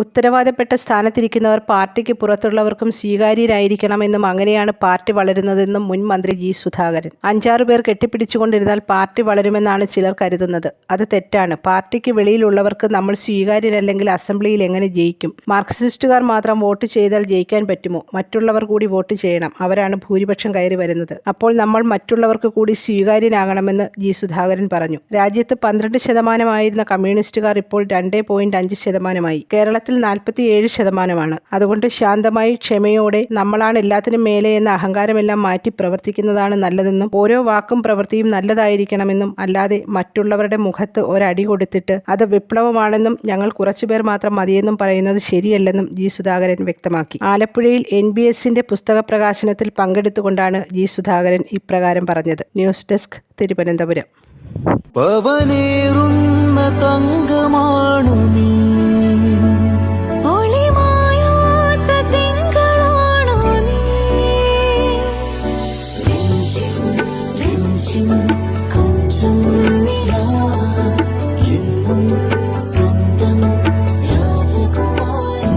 ഉത്തരവാദപ്പെട്ട സ്ഥാനത്തിരിക്കുന്നവർ പാർട്ടിക്ക് പുറത്തുള്ളവർക്കും സ്വീകാര്യരായിരിക്കണമെന്നും അങ്ങനെയാണ് പാർട്ടി വളരുന്നതെന്നും മുൻ മന്ത്രി ജി സുധാകരൻ. അഞ്ചാറു പേർ കെട്ടിപ്പിടിച്ചുകൊണ്ടിരുന്നാൽ പാർട്ടി വളരുമെന്നാണ് ചിലർ കരുതുന്നത്. അത് തെറ്റാണ്. പാർട്ടിക്ക് വെളിയിലുള്ളവർക്ക് നമ്മൾ സ്വീകാര്യരല്ലെങ്കിൽ അസംബ്ലിയിൽ എങ്ങനെ ജയിക്കും? മാർക്സിസ്റ്റുകാർ മാത്രം വോട്ട് ചെയ്താൽ ജയിക്കാൻ പറ്റുമോ? മറ്റുള്ളവർ കൂടി വോട്ട് ചെയ്യണം. അവരാണ് ഭൂരിപക്ഷം കയറി വരുന്നത്. അപ്പോൾ നമ്മൾ മറ്റുള്ളവർക്ക് കൂടി സ്വീകാര്യനാകണമെന്ന് ജി സുധാകരൻ പറഞ്ഞു. രാജ്യത്ത് പന്ത്രണ്ട് ശതമാനമായിരുന്ന കമ്മ്യൂണിസ്റ്റുകാർ ഇപ്പോൾ രണ്ട് പോയിന്റ് അഞ്ച് ശതമാനമായി. കേരളത്തിൽ നാൽപ്പത്തിയേഴ് ശതമാനമാണ്. അതുകൊണ്ട് ശാന്തമായി ക്ഷമയോടെ നമ്മളാണ് എല്ലാത്തിനും മേലെ എന്ന അഹങ്കാരമെല്ലാം മാറ്റി പ്രവർത്തിക്കുന്നതാണ് നല്ലതെന്നും ഓരോ വാക്കും പ്രവൃത്തിയും നല്ലതായിരിക്കണമെന്നും അല്ലാതെ മറ്റുള്ളവരുടെ മുഖത്ത് ഒരടി കൊടുത്തിട്ട് അത് വിപ്ലവമാണെന്നും ഞങ്ങൾ കുറച്ചുപേർ മാത്രം മതിയെന്നും പറയുന്നത് ശരിയല്ലെന്നും ജി സുധാകരൻ വ്യക്തമാക്കി. ആലപ്പുഴയിൽ എൻ ബി എസിന്റെ പുസ്തക പ്രകാശനത്തിൽ പങ്കെടുത്തുകൊണ്ടാണ് ജി സുധാകരൻ ഇപ്രകാരം പറഞ്ഞത്. News desk Thiruvananthapuram. പവനേറുന്ന